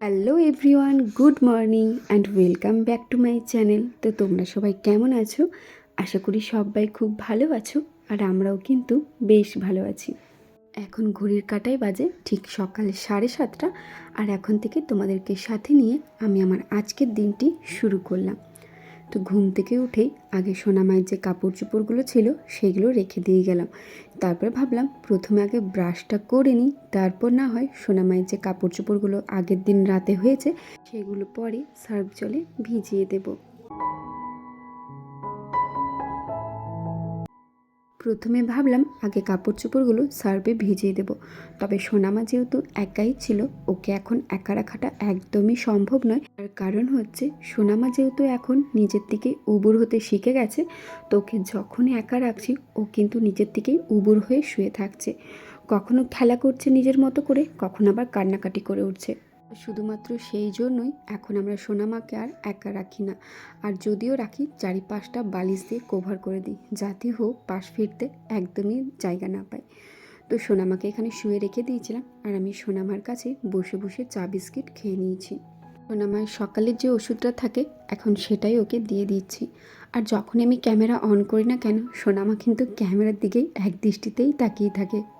Hello everyone good morning and welcome back to my channel তো তোমরা সবাই কেমন আছো? আশা করি সবাই খুব ভালো আছো আর আমরাও কিন্তু বেশ ভালো আছি। এখন ঘড়ির কাটায় বাজে ঠিক সকাল সাড়ে সাতটা। আর এখন থেকে তোমাদেরকে সাথে নিয়ে আমি আমার আজকের দিনটি শুরু করলাম। তো ঘুম থেকে উঠেই আগে সোনামায়ের যে কাপড় চোপড়গুলো ছিল সেগুলো রেখে দিয়ে গেলাম। তারপরে ভাবলাম প্রথমে আগে ব্রাশটা করে নিই, তারপর না হয় সোনামায়ের যে কাপড় চোপড়গুলো আগের দিন রাতে হয়েছে সেগুলো পরে সার্ফ জলে ভিজিয়ে দেবো। প্রথমে ভাবলাম আগে কাপড় চোপড়গুলো সার্ফে ভিজিয়ে দেবো। তবে সোনামা যেহেতু একাই ছিল, ওকে এখন একা রাখাটা একদমই সম্ভব নয়। তার কারণ হচ্ছে, সোনামা যেহেতু এখন নিজের দিকে উবুর হতে শিখে গেছে, তো ওকে যখনই একা রাখছি, ও কিন্তু নিজের দিকেই উবুর হয়ে শুয়ে থাকছে। কখনো খেলা করছে নিজের মতো করে, কখনো আবার কান্নাকাটি করে উঠছে। শুধুমাত্র সেই জন্যই এখন আমরা সোনামাকে আর একা রাখি না। আর যদিও রাখি, চারিপাশটা বালিশ দিয়ে কভার করে দিই, যাতে হোক পাশ ফিরতে একদমই জায়গা না পায়। তো সোনামাকে এখানে শুয়ে রেখে দিয়েছিলাম, আর আমি সোনামার কাছে বসে বসে চা বিস্কিট খেয়ে নিয়েছি। সোনামার সকালের যে ওষুধটা থাকে, এখন সেটাই ওকে দিয়ে দিচ্ছি। আর যখনই আমি ক্যামেরা অন করি না কেন, সোনামা কিন্তু ক্যামেরার দিকেই এক দৃষ্টিতেই তাকিয়ে থাকে।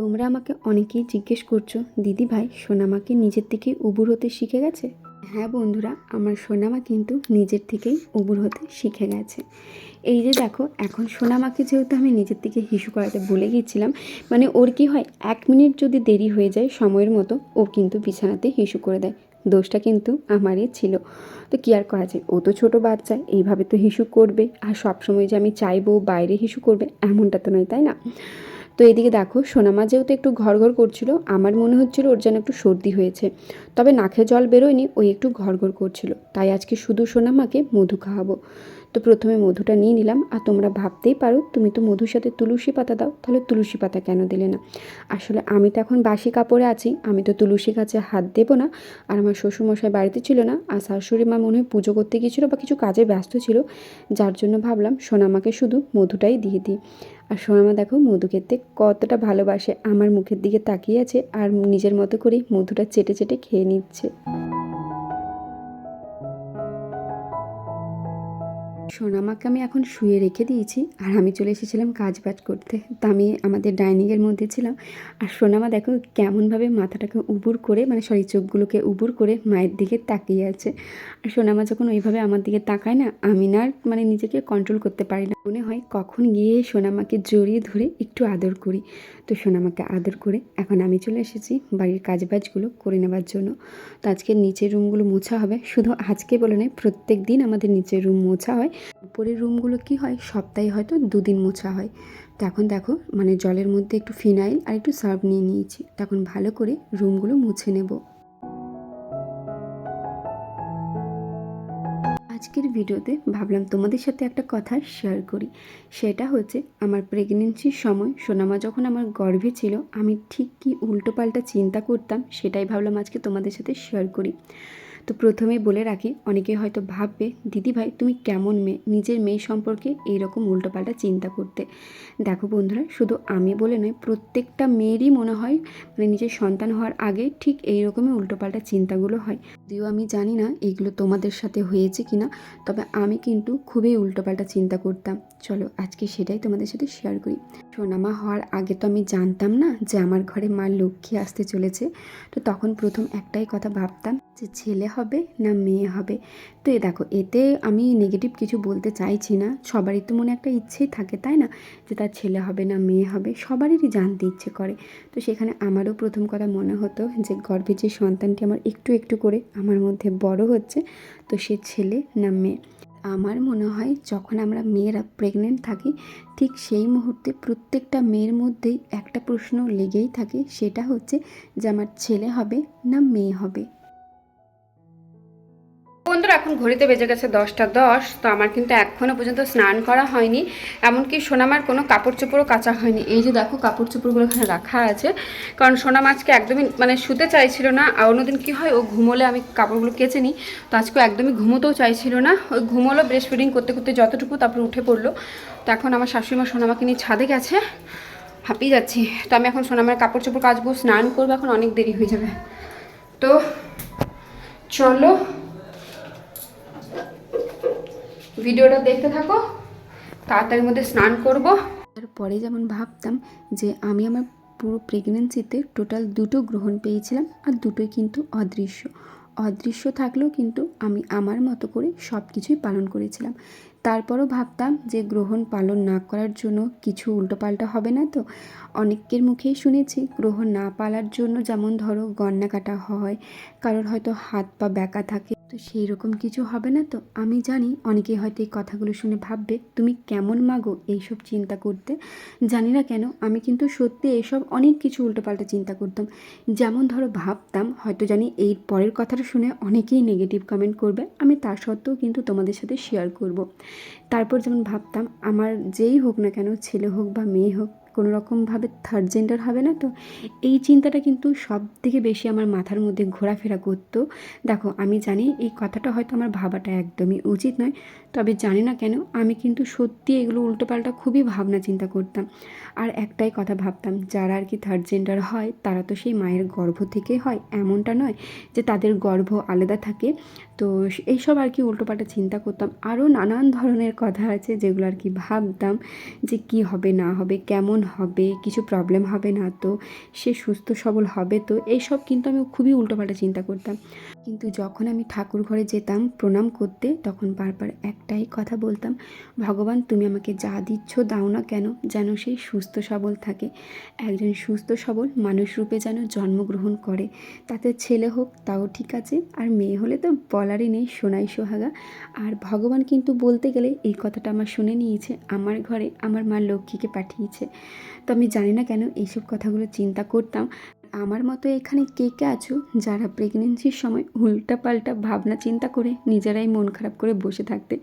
তোমরা আমাকে অনেকেই জিজ্ঞেস করছ, দিদি ভাই সোনামাকে নিজের থেকে উবুর হতে শিখে গেছে? হ্যাঁ বন্ধুরা, আমার সোনামা কিন্তু নিজের থেকেই উবুর হতে শিখে গেছে। এই যে দেখো, এখন সোনামাকে যেহেতু আমি নিজের থেকে হিসু করাতে ভুলে গিয়েছিলাম মানে ওর কি হয়, এক মিনিট যদি দেরি হয়ে যায় সময়ের মতো, ও কিন্তু বিছানাতে হিসু করে দেয়। দোষটা কিন্তু আমারই ছিল। তো কী আর করা যায়? ও তো ছোটো বাচ্চা, এইভাবে তো হিসু করবে। আর সবসময় যে আমি চাইব বাইরে হিসু করবে, এমনটা তো নয়, তাই না? তো এদিকে দেখো, সোনামা যেহেতু একটু ঘর ঘর করছিল, আমার মনে হচ্ছিল ওর যেন একটু সর্দি হয়েছে। তবে নাকে জল বেরোয়নি ওই একটু ঘর ঘর করছিল। তাই আজকে শুধু সোনামাকে মধু খাওয়াবো। তো প্রথমে মধুটা নিয়ে নিলাম আর তোমরা ভাবতেই পারো, তুমি তো মধুর সাথে তুলসী পাতা দাও, তাহলে তুলসী পাতা কেন দিলে না? আসলে আমি তো এখন বাসি কাপড়ে আছি, আমি তো তুলসী গাছে হাত দেবো না আর আমার শ্বশুরমশাই বাড়িতে ছিল না আর শাশুড়ি মা মনে হয় পুজো করতে গিয়েছিল বা কিছু কাজে ব্যস্ত ছিল, যার জন্য ভাবলাম সোনামাকে শুধু মধুটাই দিয়ে দিই। আর সোনামা দেখো মধু খেতে কতটা ভালোবাসে, আমার মুখের দিকে তাকিয়ে আছে আর নিজের মতো করেই মধুটা চেটে চেটে খেয়ে নিচ্ছে। সোনামাকে আমি এখন শুয়ে রেখে দিয়েছি, আর আমি চলে এসেছিলাম কাজ বাজ করতে। তা আমি আমাদের ডাইনিংয়ের মধ্যে ছিলাম। আর সোনামা দেখো কেমনভাবে মাথাটাকে উবুর করে মানে সরি চোখগুলোকে উবুর করে মায়ের দিকে তাকিয়ে আছে। আর সোনামা যখন ওইভাবে আমার দিকে তাকায় না, আমি না মানে নিজেকে কন্ট্রোল করতে পারি না। মনে হয় কখন গিয়ে সোনামাকে জড়িয়ে ধরে একটু আদর করি। তো সোনামাকে আদর করে এখন আমি চলে এসেছি বাড়ির কাজবাজগুলো করে নেবার জন্য। তো আজকে নিচের রুমগুলো মোছা হবে। শুধু আজকে বলে নয়, প্রত্যেক দিন আমাদের নিচের রুম মোছা হয়। উপরের রুমগুলো কি হয়? সপ্তাহে হয়তো দুদিন মোছা হয়। তো এখন দেখো মানে জলের মধ্যে একটু ফিনাইল আর একটু সার্ফ নিয়ে নিয়েছি। তখন ভালো করে রুমগুলো মুছে নেব। আজকের ভিডিওতে ভাবলাম তোমাদের সাথে একটা কথা শেয়ার করি। সেটা হচ্ছে, আমার প্রেগনেন্সির সময় সোনামা যখন আমার গর্ভে ছিল, আমি ঠিক কী উল্টোপাল্টা চিন্তা করতাম সেটাই ভাবলাম আজকে তোমাদের সাথে শেয়ার করি। তো প্রথমে বলে রাখি, অনেকে হয়তো ভাববে, দিদি ভাই, তুমি কেমন মেয়ে? নিজের মেয়ে সম্পর্কে এইরকম উল্টোপাল্টা চিন্তা করতে। দেখো বন্ধুরা, শুধু আমি বলে নয়, প্রত্যেকটা মেয়েরই মনে হয় মানে নিজের সন্তান হওয়ার আগে ঠিক এইরকমই উল্টোপাল্টা চিন্তাগুলো হয়। যদিও আমি জানি না এগুলো তোমাদের সাথে হয়েছে কি না তবে আমি কিন্তু খুবই উল্টোপাল্টা চিন্তা করতাম। চলো, আজকে সেটাই তোমাদের সাথে শেয়ার করি। সোনামা হওয়ার আগে তো আমি জানতাম না যে আমার ঘরে মা লক্ষ্মী আসতে চলেছে। তো তখন প্রথম একটাই কথা ভাবতাম যে ছেলে হবে না মেয়ে হবে। তো এ দেখো, এতে আমি নেগেটিভ কিছু বলতে চাইছি না। সবারই তো মনে একটা ইচ্ছেই থাকে, তাই না? যে তার ছেলে হবে না মেয়ে হবে সবারই জানতে ইচ্ছে করে। তো সেখানে আমারও প্রথম কথা মনে হতো যে গর্ভে যে সন্তানটি আমার একটু একটু করে আমার মধ্যে বড় হচ্ছে, তো সে ছেলে না মেয়ে। আমার মনে হয় যখন আমরা মেয়েরা প্রেগনেন্ট থাকি, ঠিক সেই মুহূর্তে প্রত্যেকটা মেয়ের মধ্যেই একটা প্রশ্ন লেগেই থাকে, সেটা হচ্ছে যে আমার ছেলে হবে না মেয়ে হবে? বন্ধুরা, এখন ঘড়িতে বেজে গেছে দশটা দশ, তো আমার কিন্তু এখনও পর্যন্ত স্নান করা হয়নি। এমনকি সোনামার কোনো কাপড় চোপড়ও কাচা হয়নি। এই যে দেখো, কাপড় চোপড়গুলো এখানে রাখা আছে। কারণ সোনামা আজকে একদমই মানে শুতে চাইছিল না, আর অন্যদিন কী হয়, ও ঘুমোলে আমি কাপড়গুলো কেচে নিই। তো আজকে একদমই ঘুমোতেও চাইছিল না। ওই ঘুমোলো ব্রেস্ট ফিডিং করতে করতে যতটুকু তারপর উঠে পড়ল। তো এখন আমার শাশুড়িমা সোনামাকে নিয়ে ছাদে গেছে। হাঁপিয়ে যাচ্ছি। তো আমি এখন সোনামার কাপড় চোপড় কাচবো, স্নান করব, এখন অনেক দেরি হয়ে যাবে। তো চলো ভিডিওটা দেখতে থাকো। তাড়াতাড়ির মধ্যে স্নান করব। তারপরে যেমন ভাবতাম যে আমি আমার পুরো প্রেগনেন্সিতে টোটাল দুটো গ্রহণ পেয়েছিলাম আর দুটোই কিন্তু অদৃশ্য। অদৃশ্য থাকলেও কিন্তু আমি আমার মতো করে সব কিছুই পালন করেছিলাম। তারপরও ভাবতাম যে গ্রহণ পালন না করার জন্য কিছু উল্টোপাল্টা হবে না তো? অনেকের মুখেই শুনেছি গ্রহণ না পালার জন্য যেমন ধরো গন্না কাটা হয়, কারোর হয়তো হাত পা ব্যাকা থাকে। তো সেই রকম কিছু হবে না তো? আমি জানি অনেকেই হয়তো এই কথাগুলো শুনে ভাববে, তুমি কেমন মাগো এইসব চিন্তা করতে? জানি না কেন, আমি কিন্তু সত্যি এসব অনেক কিছু উল্টোপাল্টা চিন্তা করতাম। যেমন ধরো ভাবতাম, হয়তো জানি এই পরের কথাটা শুনে অনেকেই নেগেটিভ কমেন্ট করবে, আমি তার সত্ত্বেও কিন্তু তোমাদের সাথে শেয়ার করব। তারপর যেমন ভাবতাম, আমার যেই হোক না কেন, ছেলে হোক বা মেয়ে হোক কোনো রকমভাবে থার্ড জেন্ডার হবে না তো? এই চিন্তাটা কিন্তু সব থেকে বেশি আমার মাথার মধ্যে ঘোরাফেরা করতো। দেখো, আমি জানি এই কথাটা হয়তো আমার ভাবাটা একদমই উচিত নয়। তবে জানি না কেন, আমি কিন্তু সত্যি এগুলো উল্টোপাল্টা খুবই ভাবনা চিন্তা করতাম। আর একটাই কথা ভাবতাম, যারা আর কি থার্ড জেন্ডার হয়, তারা তো সেই মায়ের গর্ভ থেকে হয়, এমনটা নয় যে তাদের গর্ভ আলাদা থাকে। তো এইসব আর কি উল্টোপাল্টা চিন্তা করতাম। আরও নানান ধরনের কথা আছে যেগুলো আর কি ভাবতাম যে কি হবে, না হবে, কেমন হবে, কিছু প্রবলেম হবে না তো, সে সুস্থ সবল হবে তো, এইসব কিন্তু আমি খুবই উল্টোপাল্টা চিন্তা করতাম। কিন্তু যখন আমি ঠাকুর ঘরে যেতাম প্রণাম করতে, তখন বারবার একটাই কথা বলতাম, ভগবান, তুমি আমাকে যা দিচ্ছ দাও না কেন? যেন সেই সুস্থ সবল থাকে। একজন সুস্থ সবল মানুষ রূপে যেন জন্মগ্রহণ করে। তাতে ছেলে হোক, তাও ঠিক আছে, আর মেয়ে হলে তো বলারই নেই সোনাই সোহাগা। আর ভগবান কিন্তু বলতে গেলে এই কথাটা আমার শুনে নিয়েছে, আমার ঘরে আমার মা লক্ষ্মীকে পাঠিয়েছে। তো আমি জানি না কেন এইসব কথাগুলো চিন্তা করতাম। আমার মতো এখানে কে কে আছো যারা প্রেগনেন্সির সময় উল্টাপাল্টা ভাবনা চিন্তা করে নিজেরাই মন খারাপ করে বসে থাকতে?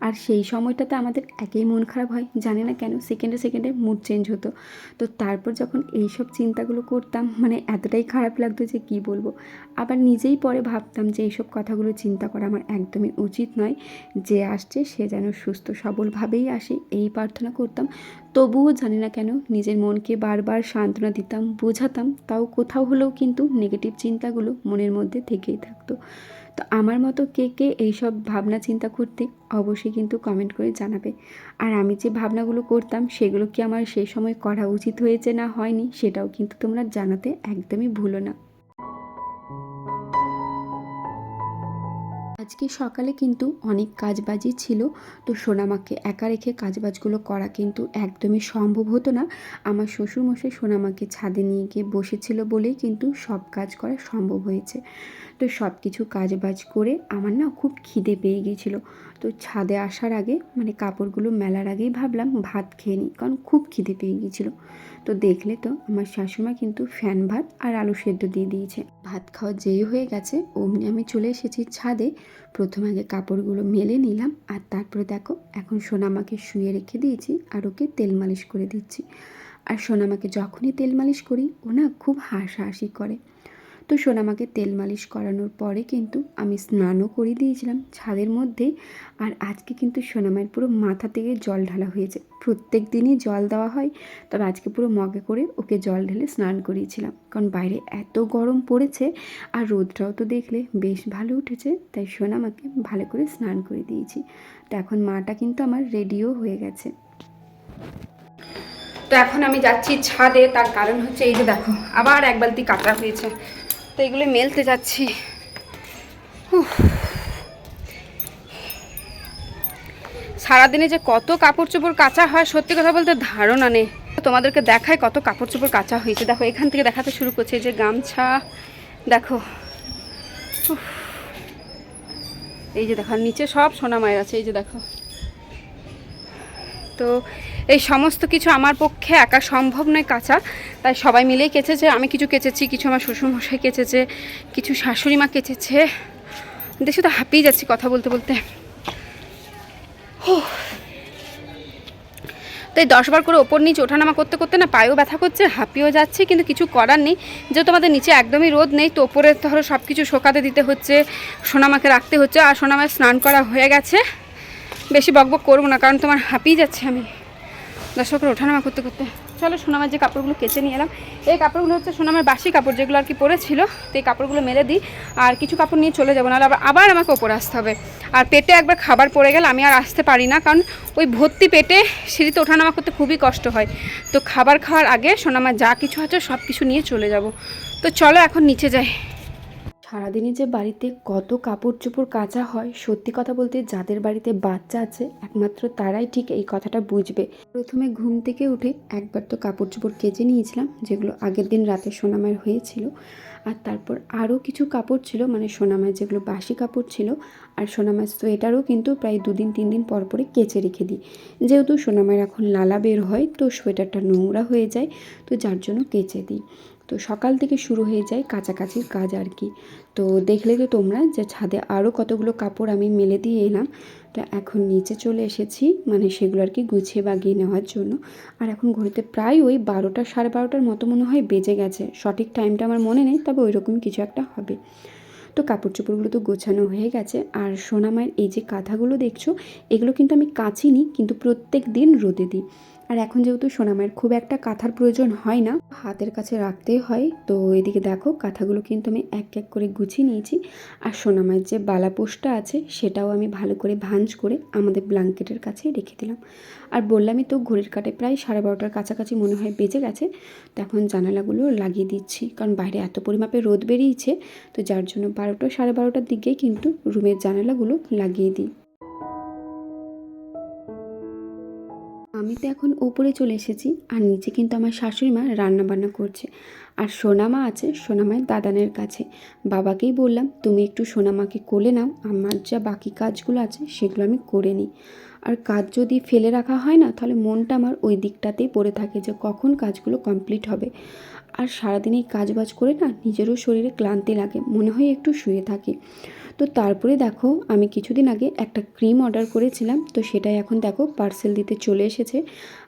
আর সেই সময়টাতে আমাদের একেই মন খারাপ হয়, জানি না কেন সেকেন্ডে সেকেন্ডে মুড চেঞ্জ হতো। তো তারপর যখন এইসব চিন্তাগুলো করতাম মানে এতটাই খারাপ লাগতো যে কি বলব? আবার নিজেই পরে ভাবতাম যে এইসব কথাগুলো চিন্তা করা আমার একদমই উচিত নয়। যে আসছে সে যেন সুস্থ সবলভাবেই আসে, এই প্রার্থনা করতাম। তবুও জানি না কেন নিজের মনকে বারবার সান্ত্বনা দিতাম, বোঝাতাম, তাও কোথাও হলেও কিন্তু নেগেটিভ চিন্তাগুলো মনের মধ্যে থেকেই থাকতো। তো আমার মতো কে কে এইসব ভাবনা চিন্তা করতে অবশ্যই কিন্তু কমেন্ট করে জানাবে। আর আমি যে ভাবনাগুলো করতাম, সেগুলো কি আমার সেই সময় করা উচিত হয়েছে না হয়নি, সেটাও কিন্তু তোমরা জানাতে একদমই ভুলো না। আজকে সকালে কিন্তু অনেক কাজবাজি ছিল। তো সোনামাকে একা রেখে কাজবাজগুলো করা কিন্তু একদমই সম্ভব হতো না। আমার শ্বশুরমশাই সোনামাকে ছাদে নিয়ে গিয়ে বসেছিল বলেই কিন্তু সব কাজ করা সম্ভব হয়েছে। তো সব কিছু কাজবাজ করে আমার না খুব খিদে পেয়ে গিয়েছিল। তো ছাদে আসার আগে মানে কাপড়গুলো মেলার আগেই ভাবলাম ভাত খেয়ে নিই, কারণ খুব খিদে পেয়ে গিয়েছিল। তো দেখলে তো আমার শাশুমা কিন্তু ফ্যান ভাত আর আলু সেদ্ধ দিয়ে দিয়েছে। ভাত খাওয়া যেই হয়ে গেছে, অমনি আমি চলে এসেছি ছাদে। প্রথমে আগে কাপড়গুলো মেলে নিলাম আর তারপরে দেখো, এখন সোনামাকে শুয়ে রেখে দিয়েছি আর ওকে তেল মালিশ করে দিচ্ছি। আর সোনামাকে যখনই তেল মালিশ করি, ও না খুব হাসাহাসি করে। তো সোনামাকে তেল মালিশ করানোর পরে কিন্তু আমি স্নানও করে দিয়েছিলাম ছাদের মধ্যে। আর আজকে কিন্তু সোনামায়ের পুরো মাথা থেকে জল ঢালা হয়েছে। প্রত্যেক দিনই জল দেওয়া হয়, তবে আজকে পুরো মগে করে ওকে জল ঢেলে স্নান করিয়েছিলাম। কারণ বাইরে এত গরম পড়েছে আর রোদটাও তো দেখলে বেশ ভালো উঠেছে, তাই সোনামাকে ভালো করে স্নান করে দিয়েছি। তো এখন মাটা কিন্তু আমার রেডিও হয়ে গেছে। তো এখন আমি যাচ্ছি ছাদে, তার কারণ হচ্ছে এই যে দেখো, আবার এক বালতি কাটা হয়েছে। তো এগুলো মেলতে যাচ্ছি। সারাদিনে যে কত কাপড় চোপড় কাঁচা হয়, সত্যি কথা বলতে ধারণা নেই। তোমাদেরকে দেখায় কত কাপড় চোপড় কাঁচা হয়েছে। দেখো, এখান থেকে দেখাতে শুরু করছে যে গামছা। দেখো। এই যে দেখো নিচে সব সোনা মায়ের আছে। এই যে দেখো। তো এই সমস্ত কিছু আমার পক্ষে একা সম্ভব নয় কাঁচা। তাই সবাই মিলেই কেচেছে। আমি কিছু কেচেছি, কিছু আমার শ্বশুরমশাই কেচেছে, কিছু শাশুড়ি মা কেচেছে। দেশে তো হাঁপিয়ে যাচ্ছি কথা বলতে বলতে। তো এই দশবার করে ওপর নিচে ওঠানামা করতে করতে না পায়েও ব্যথা করছে, হাঁপিয়েও যাচ্ছে, কিন্তু কিছু করার নেই। যেহেতু আমাদের নিচে একদমই রোদ নেই, তো ওপরে ধরো সব কিছু শোকাতে দিতে হচ্ছে, সোনামাকে রাখতে হচ্ছে, আর সোনামায় স্নান করা হয়ে গেছে। বেশি বকবক করব না, কারণ তোমার হাঁপিয়ে যাচ্ছে আমি। দশবার করে ওঠানামা করতে করতে। চলো সোনামার যে কাপড়গুলো কেচে নিয়ে এলাম, এই কাপড়গুলো হচ্ছে সোনামার বাসি কাপড়, যেগুলো আর কি পরেছিল, তো এই কাপড়গুলো মেলে দিই, আর কিছু কাপড় নিয়ে চলে যাব, নাহলে আবার আবার আমাকে ওপরে আসতে হবে। আর পেটে একবার খাবার পড়ে গেলে আমি আর আসতে পারি না, কারণ ওই ভর্তি পেটে সিঁড়িতে ওঠানামা করতে খুবই কষ্ট হয়। তো খাবার খাওয়ার আগে সোনামার যা কিছু আছে সব কিছু নিয়ে চলে যাব। তো চলো এখন নিচে যাই। সারাদিনে যে বাড়িতে কত কাপড় চোপড় কাচা হয়, সত্যি কথা বলতে যাদের বাড়িতে বাচ্চা আছে, একমাত্র তারাই ঠিক এই কথাটা বুঝবে। প্রথমে ঘুম থেকে উঠে একবার তো কাপড় চোপড় কেচে নিয়েছিলাম, যেগুলো আগের দিন রাতে সোনামায়ের হয়েছিল। আর তারপর আরও কিছু কাপড় ছিল মানে সোনামায়ের যেগুলো বাসি কাপড় ছিল, আর সোনামায়ের সোয়েটারও কিন্তু প্রায় দুদিন তিন দিন পর পরে কেচে রেখে দিই। যেহেতু সোনামায়ের এখন লালা বের হয়, তো সোয়েটারটা নোংরা হয়ে যায়, তো যার জন্য কেচে দিই। তো সকাল থেকে শুরু হয়ে যায় কাছাকাছির কাজ আর কি। তো দেখলে তো তোমরা যে ছাদে আরও কতগুলো কাপড় আমি মেলে দিয়ে এলাম। তো এখন নিচে চলে এসেছি মানে সেগুলো আর কি গুছিয়ে বাগিয়ে নেওয়ার জন্য। আর এখন ঘড়িতে প্রায় ওই বারোটা সাড়ে বারোটার মতো মনে হয় বেজে গেছে। সঠিক টাইমটা আমার মনে নেই, তবে ওই রকমই কিছু একটা হবে। তো কাপড় চোপড়গুলো তো গোছানো হয়ে গেছে। আর সোনামায়ের এই যে কাঁথাগুলো দেখছ, এগুলো কিন্তু আমি কাচিনি, কিন্তু প্রত্যেক দিন রোদে দিই। আর এখন যেহেতু সোনামায়ের খুব একটা কাঁথার প্রয়োজন হয় না, হাতের কাছে রাখতেই হয়। তো এদিকে দেখো, কাঁথাগুলো কিন্তু আমি এক এক করে গুছিয়ে নিয়েছি। আর সোনামায়ের যে বালাপোষটা আছে, সেটাও আমি ভালো করে ভাঁজ করে আমাদের ব্ল্যাঙ্কেটের কাছে রেখে দিলাম। আর বললামই তো ঘড়ির কাটে প্রায় সাড়ে বারোটার কাছাকাছি মনে হয় বেজে গেছে। তো এখন জানালাগুলো লাগিয়ে দিচ্ছি, কারণ বাইরে এত পরিমাপে রোদ বেরিয়েছে। তো যার জন্য বারোটা সাড়ে বারোটার দিকেই কিন্তু রুমের জানালাগুলো লাগিয়ে দিই। আমি তো এখন ওপরে চলে এসেছি, আর নিচে কিন্তু আমার শাশুড়ি মা রান্না বান্না করছে। আর সোনামা আছে সোনামায়ের দাদানের কাছে। বাবাকেই বললাম, তুমি একটু সোনামাকে কোলে নাও, আমার যা বাকি কাজগুলো আছে সেগুলো আমি করে নিই। আর কাজ যদি ফেলে রাখা হয় না, তাহলে মনটা আমার ওই দিকটাতেই পড়ে থাকে যে কখন কাজগুলো কমপ্লিট হবে। আর সারাদিন এই কাজ বাজ করে না নিজেরও শরীরে ক্লান্তি লাগে, মনে হয় একটু শুয়ে থাকি। তো তারপরে দেখো, আমি কিছুদিন আগে একটা ক্রিম অর্ডার করেছিলাম, তো সেটাই এখন দেখো পার্সেল দিতে চলে এসেছে।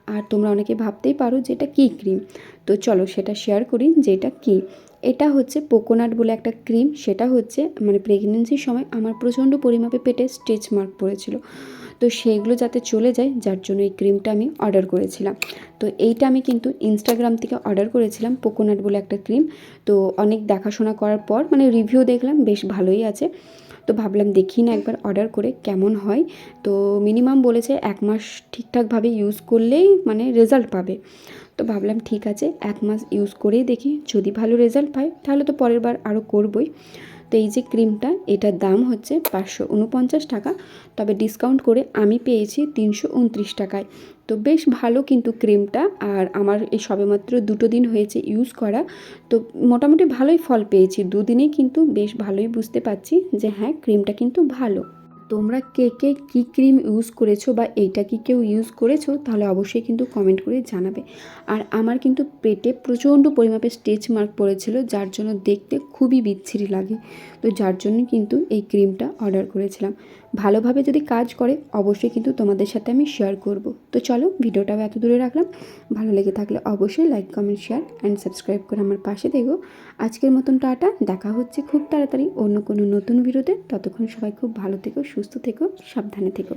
আর তোমরা অনেকে ভাবতেই পারো যে এটা কী ক্রিম তো চলো সেটা শেয়ার করি যে এটা কী? এটা হচ্ছে কোকোনাট বলে একটা ক্রিম সেটা হচ্ছে মানে প্রেগনেন্সির সময় আমার প্রচণ্ড পরিমাপে পেটে স্টেচ মার্ক পড়েছিল। তো সেইগুলো যাতে চলে যায়, যার জন্য এই ক্রিমটা আমি অর্ডার করেছিলাম। তো এইটা আমি কিন্তু ইনস্টাগ্রাম থেকে অর্ডার করেছিলাম কোকোনাট বলে একটা ক্রিম তো অনেক দেখাশোনা করার পর মানে রিভিউ দেখলাম, বেশ ভালোই আছে। তো ভাবলাম দেখি না একবার অর্ডার করে কেমন হয়। তো মিনিমাম বলেছে এক মাস ঠিকঠাকভাবে ইউজ করলেই মানে রেজাল্ট পাবে। তো ভাবলাম ঠিক আছে, এক মাস ইউজ করেই দেখি, যদি ভালো রেজাল্ট পাই, তাহলে তো পরের বার আরও করবই। তো এই যে ক্রিমটা, এটার দাম হচ্ছে পাঁচশো উনপঞ্চাশ টাকা। তবে ডিসকাউন্ট করে আমি পেয়েছি তিনশো উনত্রিশ টাকায়। তো বেশ ভালো কিন্তু ক্রিমটা, আর আমার এই সবেমাত্র দুটো দিন হয়েছে ইউজ করা। তো মোটামুটি ভালোই ফল পেয়েছি। দুদিনেই কিন্তু বেশ ভালোই বুঝতে পারছি যে হ্যাঁ ক্রিমটা কিন্তু ভালো। তোমরা কে কে কী ক্রিম ইউজ করেছ বা এইটা কি কেউ ইউজ করেছ, তাহলে অবশ্যই কিন্তু কমেন্ট করে জানাবে। আর আমার কিন্তু পেটে প্রচণ্ড পরিমাপে স্টেচ মার্ক পড়েছিল, যার জন্য দেখতে খুবই বিচ্ছিরি লাগে। তো যার জন্য কিন্তু এই ক্রিমটা অর্ডার করেছিলাম। ভালোভাবে যদি কাজ করে, অবশ্যই কিন্তু তোমাদের সাথে আমি শেয়ার করব। তো চলো, ভিডিওটাও এত দূরে রাখলাম। ভালো লেগে থাকলে অবশ্যই like comment share and subscribe করে আমার পাশে দেখো আজকের মতন টাটা, দেখা হচ্ছে খুব তাড়াতাড়ি অন্য কোনো নতুন ভিডিওতে। ততক্ষণ সবাই খুব ভালো থেকো, সুস্থ থেকো, সাবধানে থেকো।